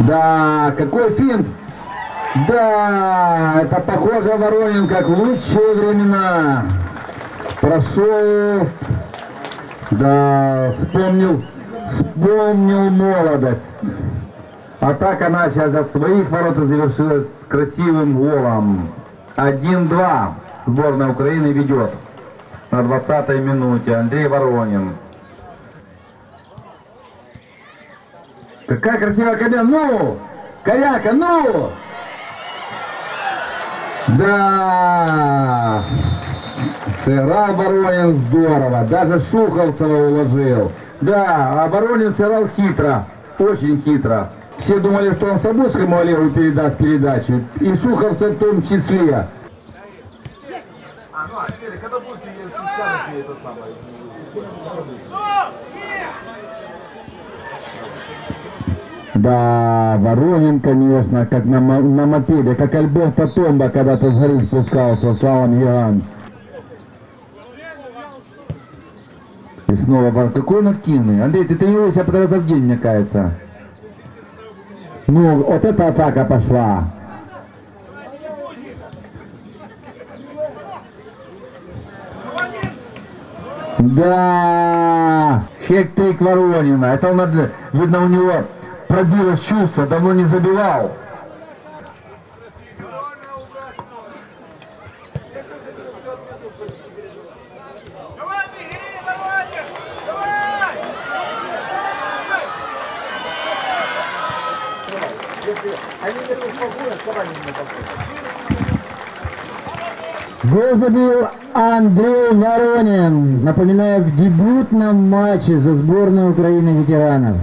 Да, какой финт! Да, это похоже Воронин, как в лучшие времена. Прошел, да, вспомнил, вспомнил молодость. Атака наша от своих ворот завершилась с красивым голом. 1-2. Сборная Украины ведет на 20-й минуте. Андрей Воронин. Какая красивая кабина. Ну! Коряка, ну! Да! Сыграл Воронин здорово. Даже Шуховцева уложил. Да, а Воронин сыграл хитро. Очень хитро. Все думали, что он Сабурскому Олегу передаст передачу. И Шуховцев в том числе. А, ну, а когда будете скажете это самое? Да, Воронин, конечно, как на, на мопеде, как Альберто Томба когда-то с горы спускался, Слава Миган. И снова Вор- Какой он активный. Андрей, ты тренируешься по раза в день, мне кажется. Ну, вот эта атака пошла. Да, хек-тейк Воронина. Это он, видно, у него пробилось чувство, давно не забивал. Давай, беги, Воронин! Давай! Гол забил Андрей Воронин. Напоминаю, в дебютном матче за сборную Украины ветеранов.